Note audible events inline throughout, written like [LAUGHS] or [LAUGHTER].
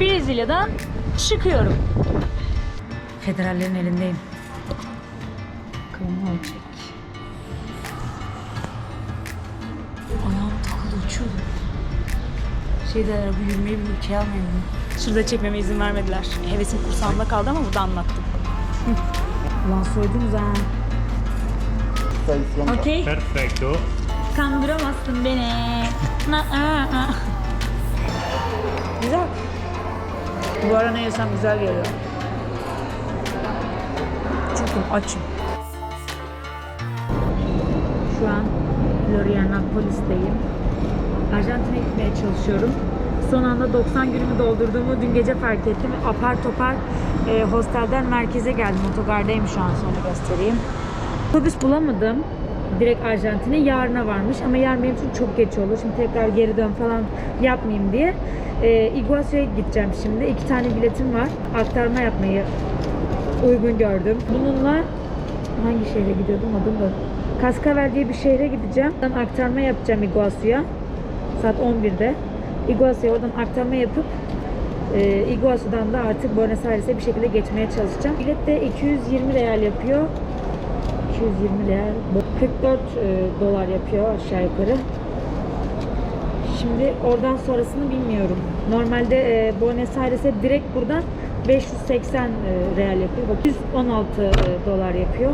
Brezilya'dan çıkıyorum. Federallerin elindeyim. Bakalım ne olacak. Ayağım takıldı uçuyordu. Şey derler bu yürümeyi bir ülkeye almayın. Şurada çekmeme izin vermediler. Hevesim kursağımda kaldı ama burada anlattım. [LAUGHS] Ulan soydunuz ha. Okey. Perfecto. Kandıramazsın beni. Güzel. Bu ara ne yesem güzel geliyor. Çünkü açım. Şu an Florianopolis'teyim. Arjantin'e gitmeye çalışıyorum. Son anda 90 günümü doldurduğumu dün gece fark ettim. Apar topar e, hostelden merkeze geldim. Otogardayım şu an sonra göstereyim. Otobüs bulamadım. Direkt Arjantin'e yarına varmış ama yarın benim için çok geç olur. Şimdi tekrar geri dön falan yapmayayım diye. E, Iguazu'ya gideceğim şimdi. İki tane biletim var. Aktarma yapmayı uygun gördüm. Bununla hangi şehre gidiyordum adım da. Cascavel diye bir şehre gideceğim. Oradan aktarma yapacağım Iguazu'ya. Saat 11'de. Iguazu'ya oradan aktarma yapıp e, Iguazu'dan da artık Buenos Aires'e bir şekilde geçmeye çalışacağım. Bilet de 220 real yapıyor. 220 real. 44 e, dolar yapıyor aşağı yukarı. Şimdi oradan sonrasını bilmiyorum. Normalde e, Buenos Aires'e direkt buradan 580 e, real yapıyor. Bak 116 e, dolar yapıyor.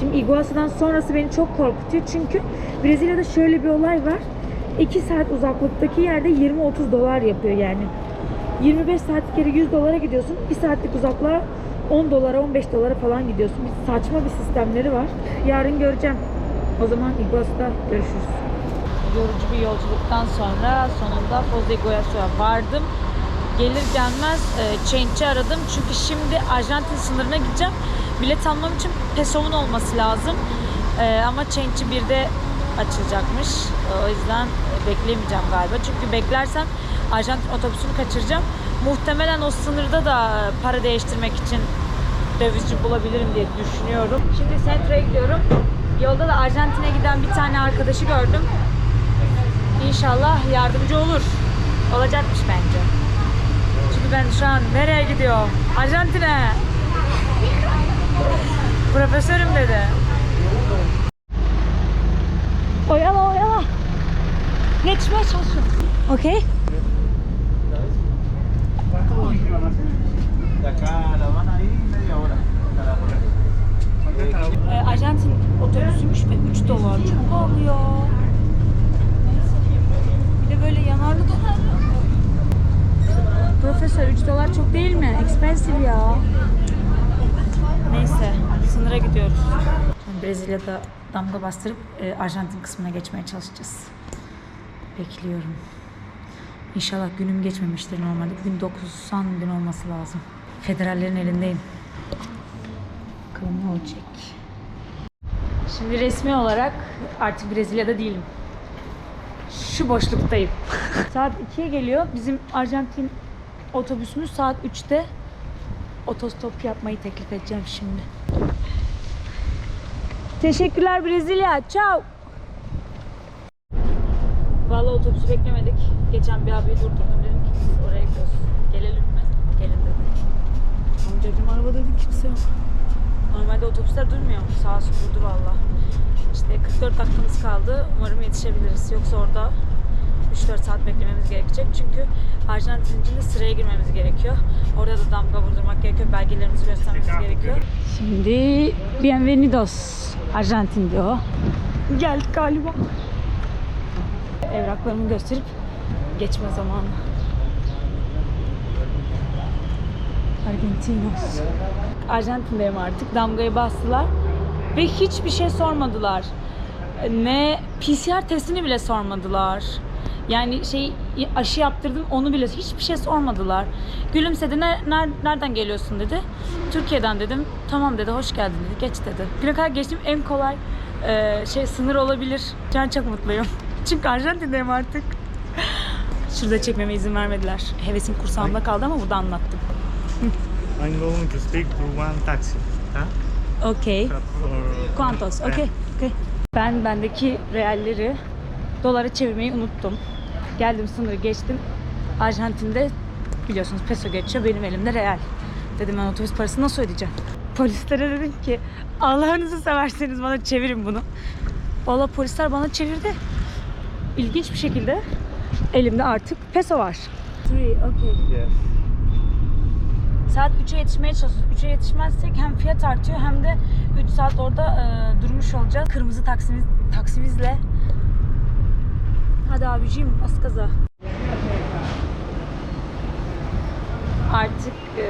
Şimdi Iguazu'dan sonrası beni çok korkutuyor çünkü Brezilya'da şöyle bir olay var. 2 saat uzaklıktaki yerde 20-30 dolar yapıyor yani. 25 saatlik yere 100 dolara gidiyorsun. 1 saatlik uzaklığa 10 dolara 15 dolara falan gidiyorsun. Bir saçma bir sistemleri var. Yarın göreceğim. O zaman Iguazu'da görüşürüz. Yorucu bir yolculuktan sonra sonunda Foz de Iguazu'ya vardım. Gelir gelmez e, change'i aradım. Çünkü şimdi Arjantin sınırına gideceğim. Bilet almam için pesomun olması lazım. E, ama change'i bir de açılacakmış. O yüzden e, bekleyemeyeceğim galiba. Çünkü beklersem Arjantin otobüsünü kaçıracağım. Muhtemelen o sınırda da e, para değiştirmek için dövizci bulabilirim diye düşünüyorum. Şimdi Centro'ya gidiyorum. Yolda da Arjantin'e giden bir tane arkadaşı gördüm. İnşallah yardımcı olur. Olacakmış bence. Çünkü ben şu an nereye gidiyorum? Arjantin'e. [LAUGHS] Profesörüm dedi. Oyala oyala. Geçmeye çalışıyorum. Okey. De acá a La Habana ahí media hora. Hasta la Arjantin otobüsüymüş ve 3 dolar. Çok ya. Bir de böyle yanarlı. Profesör 3 dolar çok değil mi? Expensive ya. Neyse sınıra gidiyoruz. Brezilya'da damga bastırıp e, Arjantin kısmına geçmeye çalışacağız. Bekliyorum. İnşallah günüm geçmemiştir normalde. Bugün 90 gün olması lazım. Federallerin elindeyim. Bakalım ne olacak. Şimdi resmi olarak artık Brezilya'da değilim. Şu boşluktayım. [LAUGHS] saat 2'ye geliyor. Bizim Arjantin otobüsümüz saat 3'te. Otostop yapmayı teklif edeceğim şimdi. Teşekkürler Brezilya. Ciao. Vallahi otobüsü beklemedik. Geçen bir abiyi durdurdum dedim ki biz oraya gidiyoruz. Gelelim mi? Gelin dedi. Amcacım arabada dedi kimse yok. Normalde otobüsler durmuyor. Sağ olsun durdu valla. İşte 44 dakikamız kaldı. Umarım yetişebiliriz. Yoksa orada 3-4 saat beklememiz gerekecek. Çünkü Arjantin için de sıraya girmemiz gerekiyor. Orada da damga vurdurmak gerekiyor. Belgelerimizi göstermemiz gerekiyor. Şimdi bienvenidos Arjantin diyor. Geldik galiba. Evraklarımı gösterip geçme zamanı. Argentinos. Arjantin'deyim artık. Damgayı bastılar. Ve hiçbir şey sormadılar. Ne PCR testini bile sormadılar. Yani şey aşı yaptırdım onu bile hiçbir şey sormadılar. Gülümsedi. Ne, ner- nereden geliyorsun dedi. Türkiye'den dedim. Tamam dedi. Hoş geldin dedi. Geç dedi. Güne kadar geçtiğim en kolay e, şey sınır olabilir. Şu an çok mutluyum. [LAUGHS] Çünkü Arjantin'deyim artık. Şurada çekmeme izin vermediler. Hevesim kursağımda kaldı ama burada anlattım. I'm going to speak to one taxi. Huh? Okay. Quantos? Okay. okay. Ben bendeki realleri dolara çevirmeyi unuttum. Geldim sınırı geçtim. Arjantin'de biliyorsunuz peso geçiyor. Benim elimde real. Dedim ben otobüs parasını nasıl ödeyeceğim? Polislere dedim ki Allah'ınızı severseniz bana çevirin bunu. Valla polisler bana çevirdi. İlginç bir şekilde elimde artık peso var. Three, okay. Yes. Saat 3'e yetişmeye çalışıyoruz. 3'e yetişmezsek hem fiyat artıyor hem de 3 saat orada e, durmuş olacağız. Kırmızı taksimiz, taksimizle. Hadi abicim az kaza. Artık e,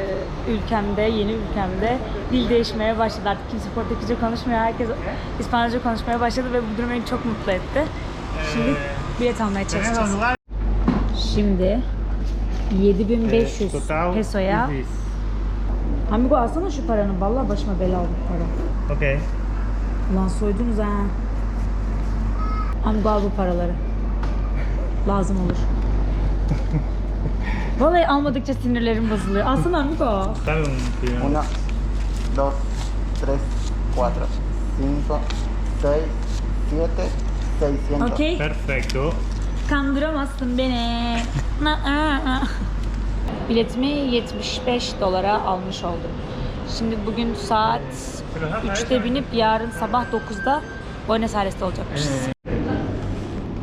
ülkemde, yeni ülkemde dil değişmeye başladı. Artık kimse Portekizce konuşmuyor. Herkes İspanyolca konuşmaya başladı ve bu durum beni çok mutlu etti. Şimdi bilet almaya ¿Tenés los çalışacağız. Şimdi 7500 Total pesoya. Amigo alsana şu paranı. Vallahi başıma bela oldu para. Okay. Ulan soydunuz ha. Amigo al bu paraları. Lazım olur. [LAUGHS] Vallahi almadıkça sinirlerim bozuluyor. Alsana amigo. Dame un primero. Uno, dos, tres, cuatro, cinco, seis, siete, seiscientos. Okey. Perfecto. Kandıramazsın beni. Biletimi 75 dolara almış oldum. Şimdi bugün saat 3'te binip yarın sabah 9'da Buenos Aires'te olacakmışız.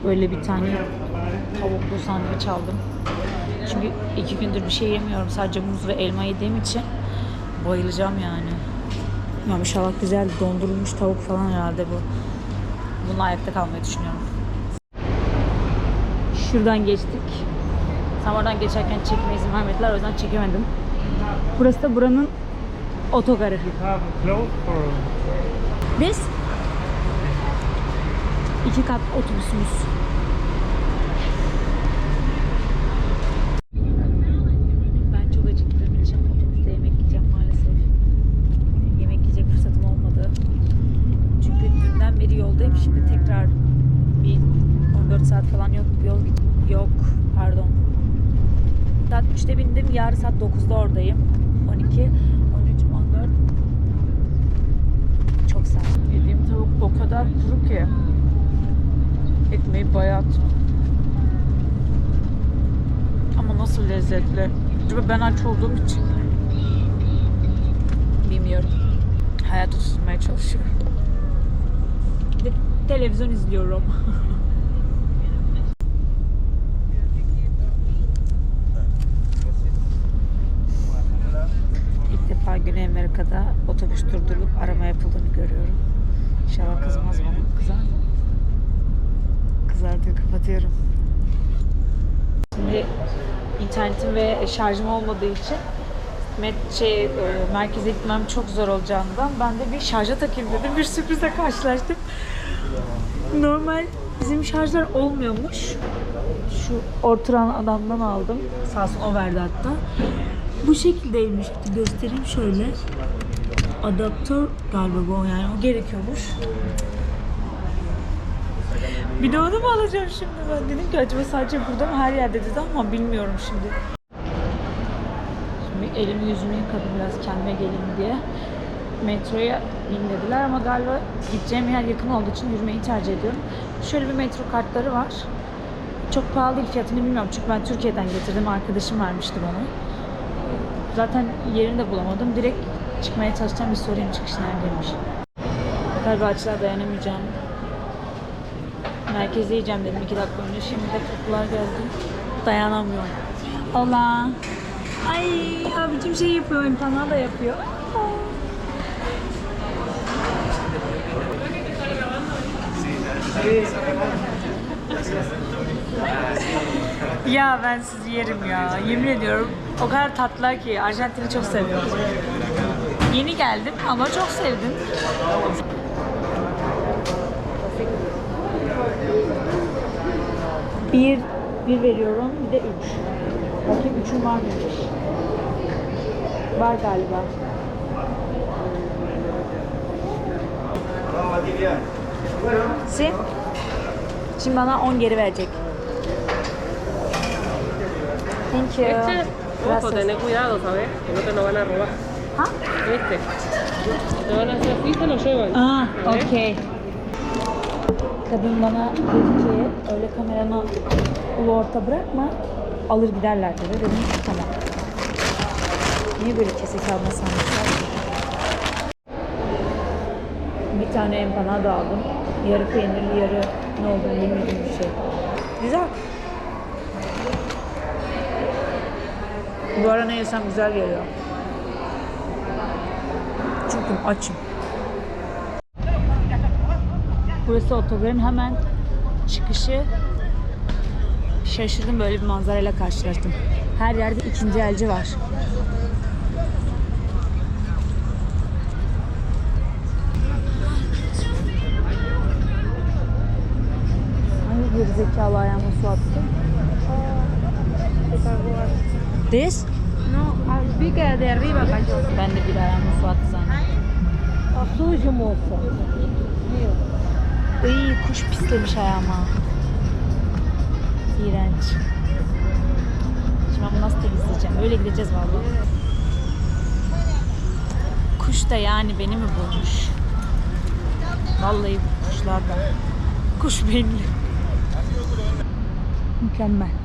Böyle bir tane tavuklu sandviç aldım. Çünkü iki gündür bir şey yemiyorum. Sadece muz ve elma yediğim için bayılacağım yani. Ya inşallah güzel dondurulmuş tavuk falan herhalde bu. Bununla ayakta kalmayı düşünüyorum. Şuradan geçtik. Tam oradan geçerken çekme izin vermediler. O yüzden çekemedim. Burası da buranın otogarı. Biz iki kat otobüsümüz. 5'te bindim. Yarın saat 9'da oradayım. 12, 13, 14. Çok sağ Yediğim tavuk o kadar kuru ki. Ekmeği bayat. Ama nasıl lezzetli. Acaba ben aç olduğum için bilmiyorum. Hayata tutunmaya çalışıyorum. Ve televizyon izliyorum. [LAUGHS] Amerika'da otobüs durdurup arama yapıldığını görüyorum. İnşallah kızmaz bana. Kızar mı? Kızar diyor kapatıyorum. Şimdi internetim ve şarjım olmadığı için met şey, e, merkeze gitmem çok zor olacağından ben de bir şarja takayım dedim. Bir sürprizle karşılaştım. Normal bizim şarjlar olmuyormuş. Şu orturan adamdan aldım. Sağ olsun o verdi hatta. Bu şekildeymiş. Göstereyim şöyle. Adaptör galiba bu yani o gerekiyormuş. Bir de onu mu alacağım şimdi ben? Dedim ki acaba sadece burada mı her yerde dedi ama bilmiyorum şimdi. Şimdi elimi yüzümü yıkadım biraz kendime geleyim diye. Metroya bin dediler ama galiba gideceğim yer yakın olduğu için yürümeyi tercih ediyorum. Şöyle bir metro kartları var. Çok pahalı değil fiyatını bilmiyorum çünkü ben Türkiye'den getirdim. Arkadaşım vermişti bana. Zaten yerini de bulamadım. Direkt çıkmaya çalışacağım bir sorayım çıkış neredeymiş. Galiba açılar dayanamayacağım. Merkezde yiyeceğim dedim iki dakika önce. Şimdi de kokular geldi. Dayanamıyorum. Hola. Ay abicim şey yapıyor, empanada da yapıyor. Ya ben sizi yerim ya. Yemin ediyorum o kadar tatlılar ki Arjantin'i çok seviyorum. Yeni geldim ama çok sevdim. Bir, bir veriyorum bir de üç. Bakayım üçün var mıymış? Var galiba. Sim. Şimdi bana 10 geri verecek. Thank you. Ojo, tené cuidado, ¿sabes? Que no te lo van a robar. Ha? Este. Te van a hacer así, te lo llevan. Aa, ¿Sabes? okey. Kadın bana dedi ki öyle kamerana ulu orta bırakma. alır giderler dedi. Dedim ki tamam. Niye böyle kesik alma sanmışlar? Bir tane empanada aldım. Yarı peynirli, yarı ne olduğunu bilmediğim bir şey. Güzel. Bu ara ne yesem güzel geliyor. Çünkü açım. Burası otogarın hemen çıkışı. Şaşırdım böyle bir manzarayla karşılaştım. Her yerde ikinci elci var. Hangi gerizekalı ayağıma su attı? This? No, al pique de arriba cayó. Ben de bir su attı zannettim. A suyo, mozo. Iy kuş pislemiş ayağıma. İğrenç. Şimdi ben bunu nasıl temizleyeceğim? Öyle gideceğiz vallahi. Kuş da yani beni mi bulmuş? Vallahi kuşlar da. Kuş benimle. Mükemmel.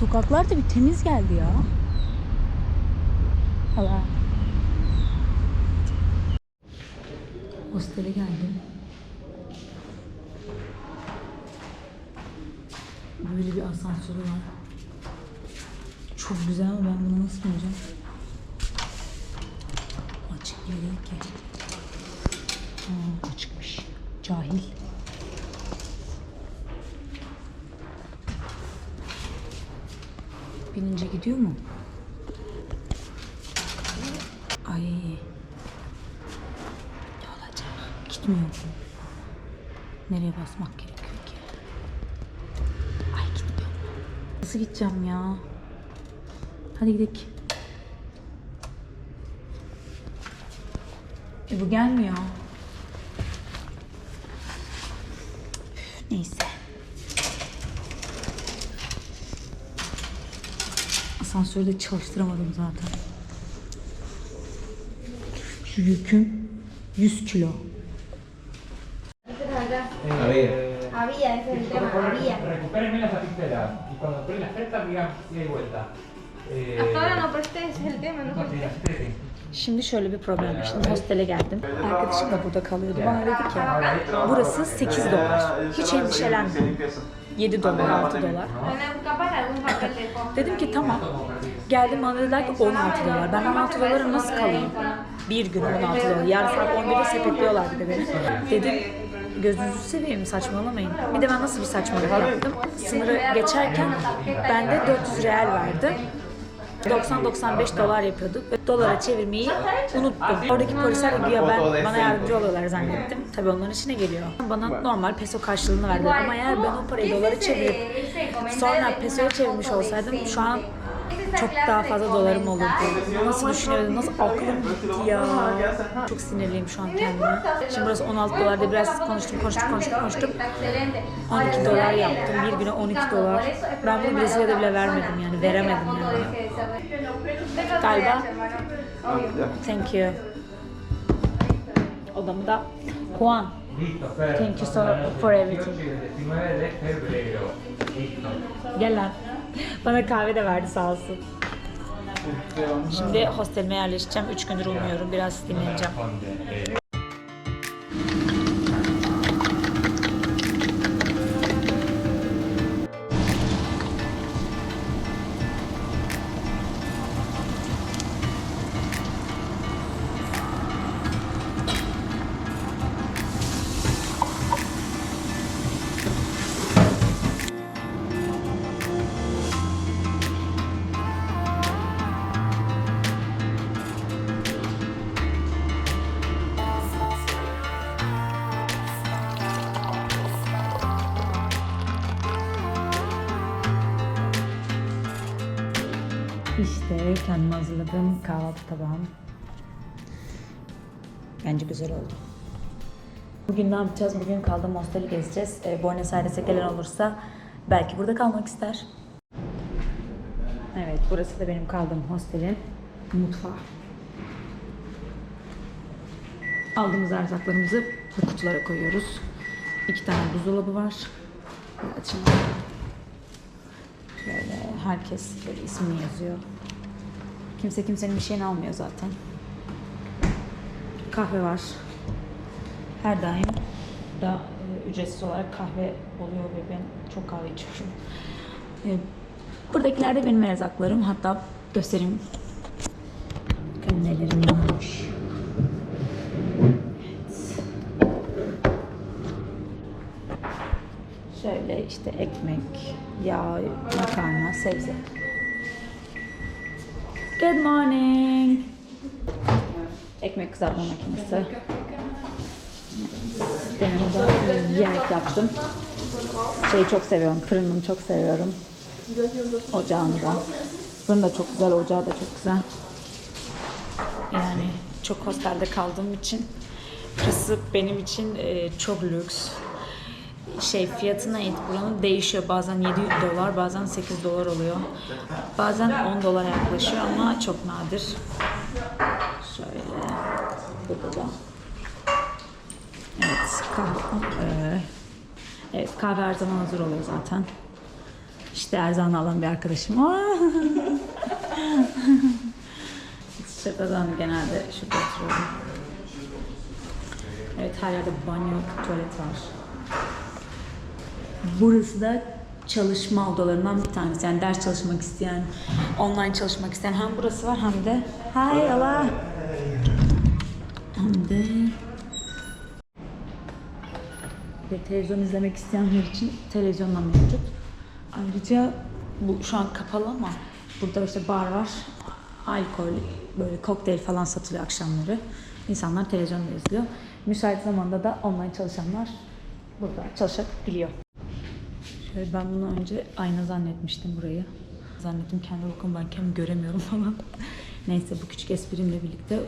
Sokaklar da bir temiz geldi ya. Allah. Hostele geldim. Böyle bir asansörü var. Çok güzel ama ben bunu nasıl bineceğim? Açık değil ki. Ha, açıkmış. Cahil. Gidiyor mu? Ay. Ne olacak? Gitmiyor mu? Nereye basmak gerekiyor ki? Ay gitmiyor mu? Nasıl gideceğim ya? Hadi gidelim. E bu gelmiyor. Üf, Neyse. Asansörü de çalıştıramadım zaten. Şu yüküm 100 kilo. Había, ese es el tema, había. Recupérenme las tapiceras y cuando ponen las cartas digan y vuelta. Eh, Hasta ahora no presté, ese es el tema, no presté. Şimdi şöyle bir problem var. Şimdi hostele geldim. Arkadaşım da burada kalıyordu. Bana dedi ki burası 8 dolar. Hiç endişelenme. 7 dolar, 6 dolar. Dedim ki tamam. Geldim bana dediler ki 16 dolar. Ben 16 dolara nasıl kalayım? Bir gün 16 dolar. Yarın saat 11'de sepetliyorlar bir de beni. Dedim gözünüzü seveyim saçmalamayın. Bir de ben nasıl bir saçmalık yaptım. Sınırı geçerken bende 400 real vardı. 90-95 dolar yapıyorduk ve dolara çevirmeyi unuttum. Oradaki polisler de güya ben, bana yardımcı oluyorlar zannettim. Tabii onların işine geliyor. Bana normal peso karşılığını verdiler ama eğer ben o parayı dolara çevirip sonra pesoya çevirmiş olsaydım şu an çok daha fazla dolarım olurdu. Nasıl düşünüyordum, nasıl aklım gitti ya. Çok sinirliyim şu an kendime. Şimdi burası 16 dolarda biraz konuştum, konuştum, konuştum, konuştum. 12 dolar yaptım, bir güne 12 dolar. Ben bunu Brezilya'da bile vermedim yani, veremedim yani. Galiba. Thank you. Odamı da Juan. Thank you so for everything. El 19 de febrero. Listo. Gel lan. [LAUGHS] Bana kahve de verdi sağ olsun. Şimdi hostelime yerleşeceğim. 3 gündür umuyorum. Biraz dinleneceğim. İşte kendime hazırladığım kahvaltı tabağım. Bence güzel oldu. Bugün ne yapacağız? Bugün kaldığım hosteli gezeceğiz. Ee, Buenos Aires'e gelen olursa belki burada kalmak ister. Evet, burası da benim kaldığım hostelin mutfağı. Aldığımız erzaklarımızı bu kutulara koyuyoruz. İki tane buzdolabı var. Şimdi böyle herkes böyle ismini yazıyor. Kimse kimsenin bir şeyini almıyor zaten. Kahve var. Her daim da e, ücretsiz olarak kahve oluyor ve ben çok kahve içiyorum. E, buradakiler de benim erzaklarım. Hatta göstereyim. Bakın nelerim varmış. Şöyle işte ekmek, yağ, makarna, sebze. Good morning. Ekmek kızartma makinesi. De yemek yaptım. Şeyi çok seviyorum, fırınını çok seviyorum. Ocağını da. Fırın da çok güzel, ocağı da çok güzel. Yani çok hostelde kaldığım için burası benim için e, çok lüks. Şey fiyatına it buranın değişiyor. Bazen 7 dolar, bazen 8 dolar oluyor. Bazen 10 dolara yaklaşıyor ama çok nadir. Şöyle. Burada da. Evet, kahve. Ee, evet, kahve her zaman hazır oluyor zaten. İşte erzağını alan bir arkadaşım. [LAUGHS] Şakadan genelde şurada oturuyorum. Evet, her yerde banyo, tuvalet var. Burası da çalışma odalarından bir tanesi. Yani ders çalışmak isteyen, online çalışmak isteyen hem burası var hem de hay Allah. Hem de ve televizyon izlemek isteyenler için televizyonla mevcut. Ayrıca bu şu an kapalı ama burada işte bar var. Alkol, böyle kokteyl falan satılıyor akşamları. İnsanlar televizyonda izliyor. Müsait zamanda da online çalışanlar burada çalışabiliyor. Şöyle ben bunu önce ayna zannetmiştim burayı. Zannettim kendi bakım ben kendimi göremiyorum [LAUGHS] falan. Neyse bu küçük esprimle birlikte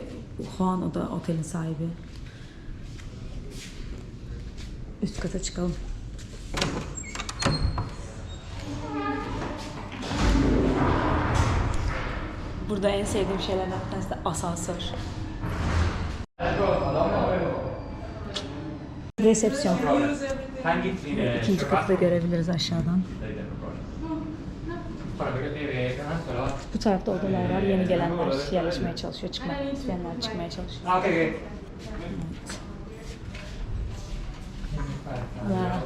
Juan o da otelin sahibi. Üst kata çıkalım. Burada en sevdiğim şeylerden bir tanesi de asansör. Resepsiyon. Eh, İkinci katı da görebiliriz aşağıdan. Bu tarafta odalar var. Yeni gelenler yerleşmeye çalışıyor. Çıkmak isteyenler çıkmaya çalışıyor. Ya.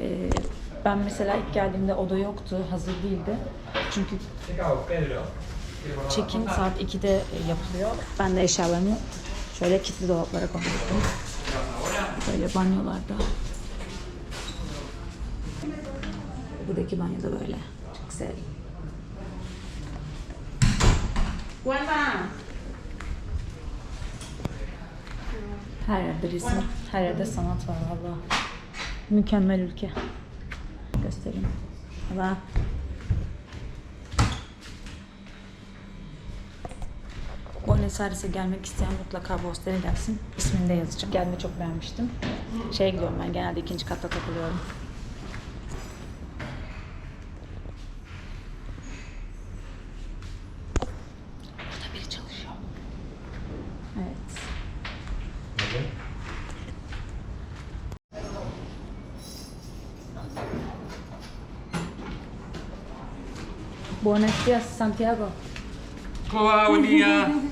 Ee, ben mesela ilk geldiğimde oda yoktu. Hazır değildi. Çünkü check-in saat 2'de yapılıyor. Ben de eşyalarımı şöyle kilitli dolaplara koymuştum. Böyle banyolarda. Buradaki banyo da böyle. Çok sevdim. Her yerde resim, her yerde sanat var valla. Mükemmel ülke. Göstereyim. Valla. Aires'e gelmek isteyen mutlaka bu hostele gelsin. İsmini de yazacağım. Gelmeyi çok beğenmiştim. Şeye gidiyorum ben genelde ikinci katta takılıyorum. Burada biri çalışıyor. Evet. Buenos días, Santiago. ¿Cómo [LAUGHS]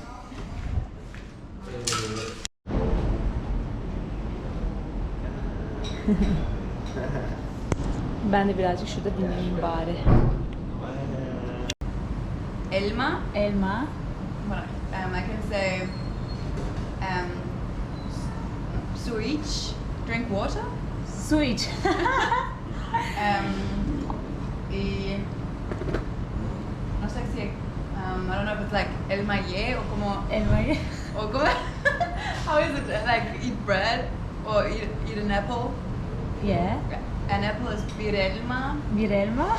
[LAUGHS] Ben de birazcık şurada dinleneyim bari. Elma. Elma. Um, I can say um, switch, drink water. İç. [LAUGHS] Um, y no sé si, um, I don't know if it's like elma ye o como, Elmayı. o como, [LAUGHS] how is it like eat bread or eat, eat an apple? Ye. An apple is bir elma. Bir elma. [LAUGHS]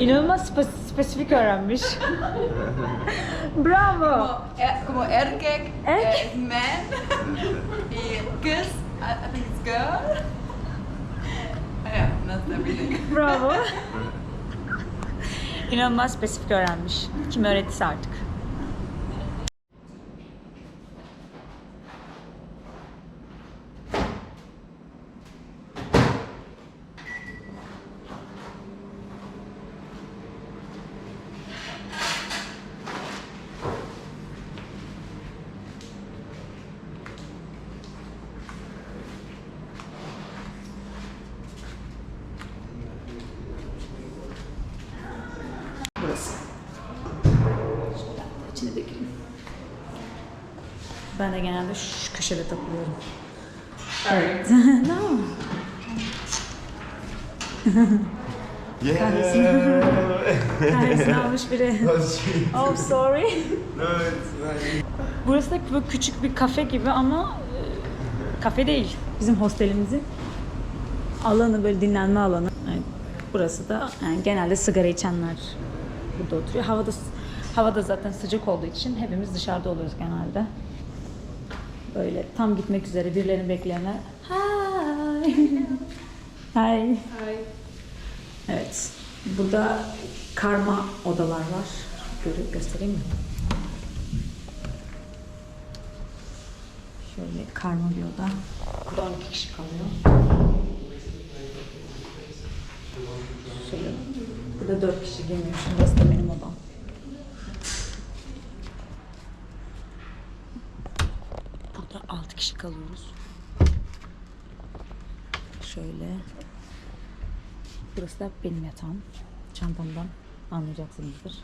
İnanılmaz spe- spesifik öğrenmiş. [LAUGHS] Bravo. como, e- como erkek Erkek. eh, is man [LAUGHS] y kız I, I think it's girl. yeah, that's everything. Bravo. İnanılmaz spesifik öğrenmiş. Kim öğrettiyse artık. Ben de genelde şu köşede takılıyorum. Evet. [LAUGHS] no. Yeah. [LAUGHS] Kahvesini almış biri. oh sorry. no, it's fine. Burası da böyle küçük bir kafe gibi ama e, kafe değil. Bizim hostelimizin alanı böyle dinlenme alanı. Yani burası da yani genelde sigara içenler burada oturuyor. Havada havada zaten sıcak olduğu için hepimiz dışarıda oluyoruz genelde. Böyle tam gitmek üzere birilerini bekleyenler. Hi. [LAUGHS] Hi. Evet. Burada karma odalar var. Görüp göstereyim mi? Şöyle karma bir oda. Burada 12 kişi kalıyor. Şöyle. Burada 4 kişi girmiyor. Şimdi burası da benim odam. Burada 6 kişi kalıyoruz. Şöyle. Burası da benim yatağım. Çantamdan anlayacaksınızdır.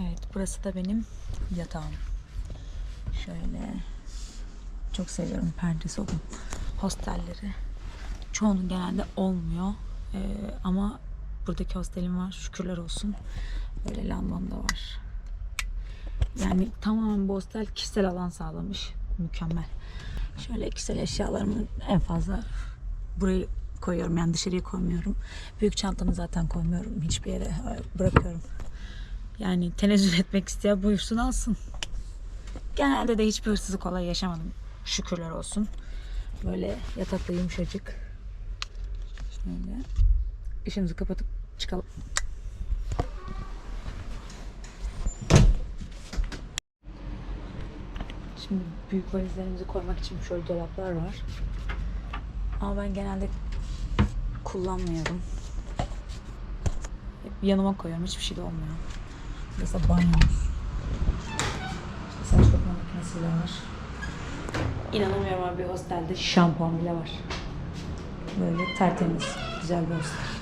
Evet, burası da benim yatağım. Şöyle. Çok seviyorum perdesi olan hostelleri. Çoğunun genelde olmuyor. Ee, ama buradaki hostelim var. Şükürler olsun. Böyle lambam da var. Yani tamamen bu hostel kişisel alan sağlamış. Mükemmel. Şöyle kişisel eşyalarımı en fazla burayı koyuyorum. Yani dışarıya koymuyorum. Büyük çantamı zaten koymuyorum. Hiçbir yere e, bırakıyorum. Yani tenezzül etmek isteyen buyursun alsın. Genelde de hiçbir hırsızlık olayı yaşamadım. Şükürler olsun. Böyle yatakta yumuşacık. Şöyle. Işığımızı kapatıp çıkalım. Şimdi büyük valizlerimizi koymak için şöyle dolaplar var. Ama ben genelde kullanmıyorum. Hep yanıma koyuyorum. Hiçbir şey de olmuyor. Da banyomuz. Saç kurutma makinesi bile var. İnanamıyorum ama bir hostelde şampuan bile var. Böyle tertemiz, güzel bir hostel.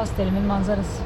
Hostelimin manzarası.